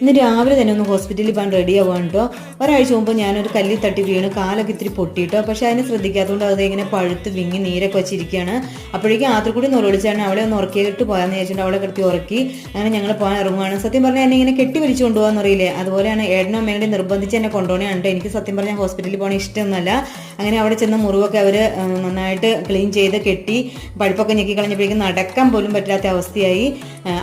ഇന്ന് രാവിലെ തന്നെ ഒന്ന് ഹോസ്പിറ്റലിൽ പോകാൻ റെഡി ആവുകയാണ് കേട്ടോ ഒരാഴ്ച മുമ്പ് ഞാനൊരു കല്ലിൽ തട്ടി വീണ് കാലൊക്കെ ഇത്തിരി പൊട്ടിയിട്ടോ പക്ഷേ അതിനെ ശ്രദ്ധിക്കാത്തതുകൊണ്ട് അത് ഇങ്ങനെ പഴുത്ത് വിങ്ങി നീരൊക്കെ വെച്ചിരിക്കുകയാണ്. അപ്പോഴേക്കും ആദ്യം നുറവിളിച്ചാണ് അവളെ ഒന്ന് ഉറക്കിയിട്ട് പോകാന്ന് വിചാരിച്ചിട്ട് അവളെ കിടത്തി ഉറക്കി അങ്ങനെ ഞങ്ങൾ പോകാൻ ഇറങ്ങുവാണ്. സത്യം പറഞ്ഞാൽ എന്നെ ഇങ്ങനെ കെട്ടി വിളിച്ചു കൊണ്ടുപോകാന്ന് അറിയില്ലേ? അതുപോലെയാണ് ഏടനും അമ്മയും കൂടി നിർബന്ധിച്ച് എന്നെ കൊണ്ടുപോകണേ എനിക്ക് സത്യം പറഞ്ഞാൽ ഹോസ്പിറ്റലിൽ പോകണ ഇഷ്ടമൊന്നുമല്ല. അങ്ങനെ അവിടെ ചെന്ന മുറിവൊക്കെ അവർ നന്നായിട്ട് ക്ലീൻ ചെയ്ത് കെട്ടി പഴുപ്പൊക്കെ ഞെക്കി കളഞ്ഞപ്പോഴേക്കും നടക്കാൻ പോലും പറ്റാത്ത അവസ്ഥയായി.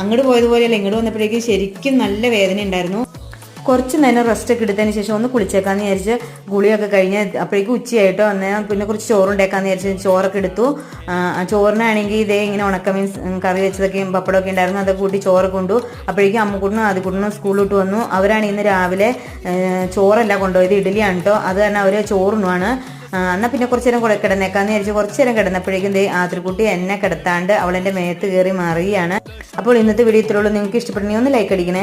അങ്ങോട്ട് പോയതുപോലെയല്ല ഇങ്ങോട്ട് വന്നപ്പോഴേക്കും ശരിക്കും നല്ല വേദന ഉണ്ടായിരുന്നു. കുറച്ച് നേരം റെസ്റ്റ് ഒക്കെ എടുത്തതിന് ശേഷം ഒന്ന് കുളിച്ചേക്കാന്ന് വിചാരിച്ച് ഗുളിയൊക്കെ കഴിഞ്ഞ് അപ്പോഴേക്കും ഉച്ചയായിട്ടോ. അന്നേരം പിന്നെ കുറച്ച് ചോറുണ്ടാക്കാന്ന് വിചാരിച്ച് ചോറൊക്കെ എടുത്തു. ചോറിനാണെങ്കിൽ ഇതേ ഇങ്ങനെ ഉണക്ക മീൻസ് കറി വെച്ചതൊക്കെയും പപ്പടമൊക്കെ ഉണ്ടായിരുന്നു. അതൊക്കെ കൂട്ടി ചോറ് കൊണ്ടു. അപ്പോഴേക്കും അമ്മക്കൂട്ടിനും ആദ്യക്കൂട്ടിനും സ്കൂളിലോട്ട് വന്നു. അവരാണ് ഇന്ന് രാവിലെ ചോറല്ല കൊണ്ടുപോയത് ഇഡലിയാണ് കേട്ടോ അത് തന്നെ അവർ ചോറുണ്ണുവാണ്. എന്നാൽ പിന്നെ കുറച്ച് നേരം കൂടെ കിടന്നേക്കാന്ന് വിചാരിച്ച് കുറച്ച് നേരം കിടന്നപ്പോഴേക്കും ദേ ആതിരക്കുട്ടി എന്നെ കിടത്താണ്ട് അവളെന്റെ മേത്ത് കയറി മാറുകയാണ്. അപ്പോൾ ഇന്നത്തെ വീഡിയോ ഇത്രയുള്ളൂ നിങ്ങൾക്ക് ഇഷ്ടപ്പെട്ടെങ്കിൽ ഒന്ന് ലൈക്ക് അടിക്കണേ.